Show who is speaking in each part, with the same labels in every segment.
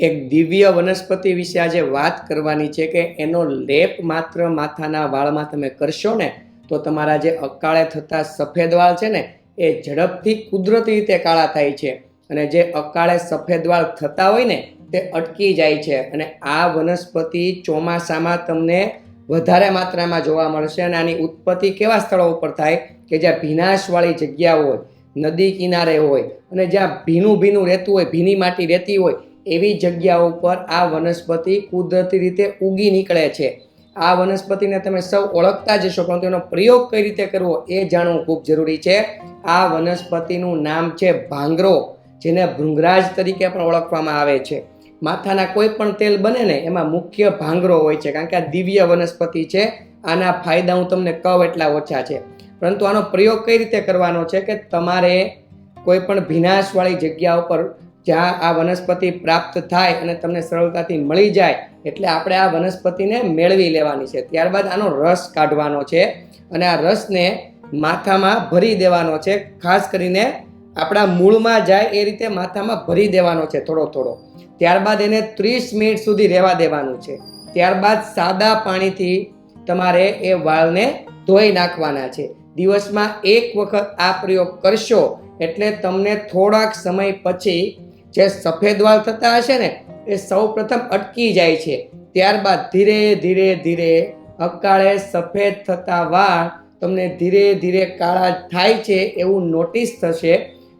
Speaker 1: એક દિવ્ય વનસ્પતિ વિશે આજે વાત કરવાની છે કે એનો લેપ માત્ર માથાના વાળમાં તમે કરશો ને, તો તમારા જે અકાળે થતા સફેદ વાળ છે ને, એ ઝડપથી કુદરતી રીતે કાળા થાય છે. અને જે અકાળે સફેદ વાળ થતા હોય ને, તે અટકી જાય છે. અને આ વનસ્પતિ ચોમાસામાં તમને વધારે માત્રામાં જોવા મળશે. અને આની ઉત્પત્તિ કેવા સ્થળો ઉપર થાય કે જ્યાં ભીનાશવાળી જગ્યા હોય, નદી કિનારે હોય, અને જ્યાં ભીનું ભીનું રહેતું હોય, ભીની માટી રહેતી હોય એવી જગ્યાઓ ઉપર આ વનસ્પતિ કુદરતી રીતે ઉગી નીકળે છે. આ વનસ્પતિને તમે સૌ ઓળખતા જ હશો પરંતુ એનો પ્રયોગ કઈ રીતે કરવો એ જાણવું ખૂબ જરૂરી છે. આ વનસ્પતિનું નામ છે ભાંગરો, જેને ભૃંગરાજ તરીકે પણ ઓળખવામાં આવે છે. માથાના કોઈ પણ તેલ બને ને એમાં મુખ્ય ભાંગરો હોય છે, કારણ કે આ દિવ્ય વનસ્પતિ છે. આના ફાયદા હું તમને કહું એટલા ઓછા છે. પરંતુ આનો પ્રયોગ કઈ રીતે કરવાનો છે કે તમારે કોઈ પણ ભીનાશવાળી જગ્યા ઉપર જ્યાં આ વનસ્પતિ પ્રાપ્ત થાય અને તમને સરળતાથી મળી જાય, એટલે આપણે આ વનસ્પતિને મેળવી લેવાની છે. ત્યારબાદ આનો રસ કાઢવાનો છે અને આ રસને માથામાં ભરી દેવાનો છે. ખાસ કરીને આપણા મૂળમાં જાય એ રીતે માથામાં ભરી દેવાનો છે થોડો થોડો. ત્યારબાદ એને ત્રીસ મિનિટ સુધી રહેવા દેવાનું છે. ત્યારબાદ સાદા પાણીથી તમારે એ વાળને ધોઈ નાખવાના છે. દિવસમાં એક વખત આ પ્રયોગ કરશો એટલે તમને થોડાક સમય પછી જે સફેદ વાળ થતા હશે ને, એ સૌ પ્રથમ અટકી જાય છે. ત્યારબાદ ધીરે ધીરે ધીરે અકાળે સફેદ થતા વાળ તમને ધીરે ધીરે કાળા થાય છે એવું નોટિસ થશે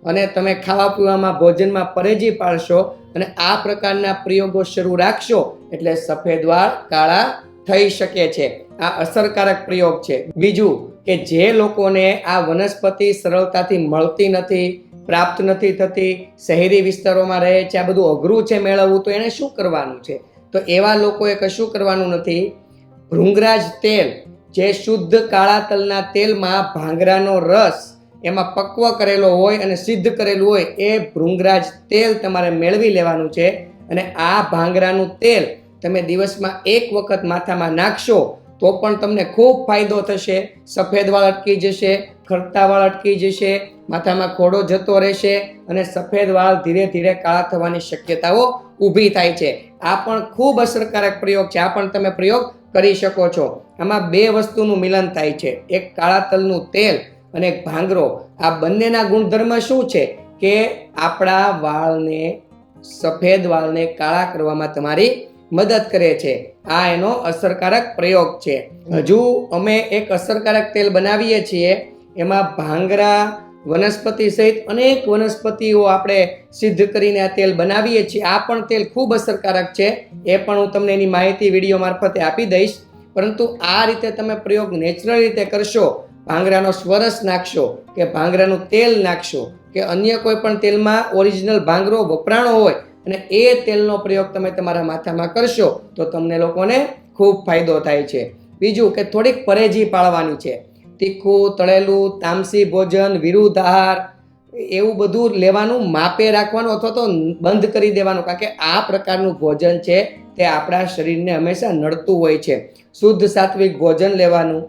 Speaker 1: અને તમે ખાવા પીવામાં, ભોજનમાં પરેજી પાડશો અને આ પ્રકારના પ્રયોગો શરૂ રાખશો એટલે સફેદ વાળ કાળા થઈ શકે છે. આ અસરકારક પ્રયોગ છે. બીજું કે જે લોકોને આ વનસ્પતિ સરળતાથી મળતી નથી પ્રાપ્ત નથી થતી, શહેરી વિસ્તારોમાં રહે છે, આ બધું અઘરું છે મેળવવું, તો એને શું કરવાનું છે? તો એવા લોકોએ કશું કરવાનું નથી. ભૃંગરાજ તેલ, જે શુદ્ધ કાળા તલના તેલમાં ભાંગરાનો રસ એમાં પક્વ કરેલો હોય અને સિદ્ધ કરેલું હોય, એ ભૃંગરાજ તેલ તમારે મેળવી લેવાનું છે. અને આ ભાંગરાનું તેલ તમે દિવસમાં એક વખત માથામાં નાખશો તો પણ તમને ખૂબ ફાયદો થશે. સફેદ વાળ અટકી જશે ખરતા વાળ અટકી જશે, માથામાં ખોડો જતો રહેશે અને સફેદ વાળ ધીરે ધીરે કાળા થવાની શક્યતાઓ ઊભી થાય છે. આ પણ ખૂબ અસરકારક પ્રયોગ છે. આ પણ તમે પ્રયોગ કરી શકો છો. આમાં બે વસ્તુનું મિલન થાય છે. એક કાળા તલનું તેલ અને એક ભાંગરો. આ બંનેના ગુણધર્મ શું છે? કે આપણા વાળને, સફેદ વાળને કાળા કરવામાં તમારી મદદ કરે છે. આ એનો અસરકારક પ્રયોગ છે. હજુ અમે એક અસરકારક તેલ બનાવીએ છીએ. એમાં ભાંગરા, વનસ્પતિ સહિત અનેક વનસ્પતિઓ આપણે સિદ્ધ કરીને આ તેલ બનાવીએ છીએ. આ પણ તેલ ખૂબ અસરકારક છે. એ પણ હું તમને એની માહિતી વીડિયો મારફતે આપી દઈશ. પરંતુ આ રીતે તમે પ્રયોગ નેચરલ રીતે કરશો, ભાંગરાનો સ્વરસ નાખશો, કે ભાંગરાનું તેલ નાખશો, કે અન્ય કોઈ પણ તેલમાં ઓરિજિનલ ભાંગરો વપરાણો હોય અને એ તેલનો પ્રયોગ તમે તમારા માથામાં કરશો તો તમને લોકોને ખૂબ ફાયદો થાય છે. બીજું કે થોડીક પરેજી પાળવાની છે. તીખું, તળેલું, તામસી ભોજન, વિરુદ્ધ આહાર, એવું બધું લેવાનું માપે રાખવાનું અથવા તો બંધ કરી દેવાનું કારણ કે આ પ્રકારનું ભોજન છે તે આપણા શરીરને હંમેશા નડતું હોય છે. શુદ્ધ સાત્વિક ભોજન લેવાનું.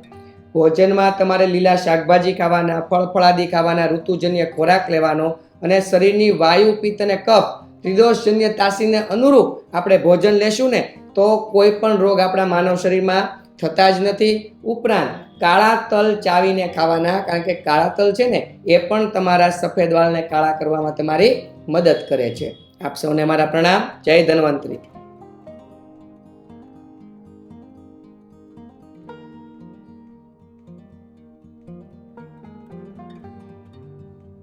Speaker 1: ભોજનમાં તમારે લીલા શાકભાજી ખાવાના, ફળફળાદી ખાવાના, ઋતુજન્ય ખોરાક લેવાનો અને શરીરની વાયુ, પિત્ત અને કફ ત્રિદોષજન્ય તાસીને અનુરૂપ આપણે ભોજન લેશું ને, તો કોઈ પણ રોગ આપણા માનવ શરીરમાં થતા જ નથી. ઉપરાંત કાળા તલ ચાવીને ખાવાના, કારણ કે કાળા તલ છે ને, એ પણ તમારા સફેદ વાળને કાળા કરવામાં તમારી મદદ કરે છે. આપ સૌને મારા પ્રણામ. જય ધન્વંતરી.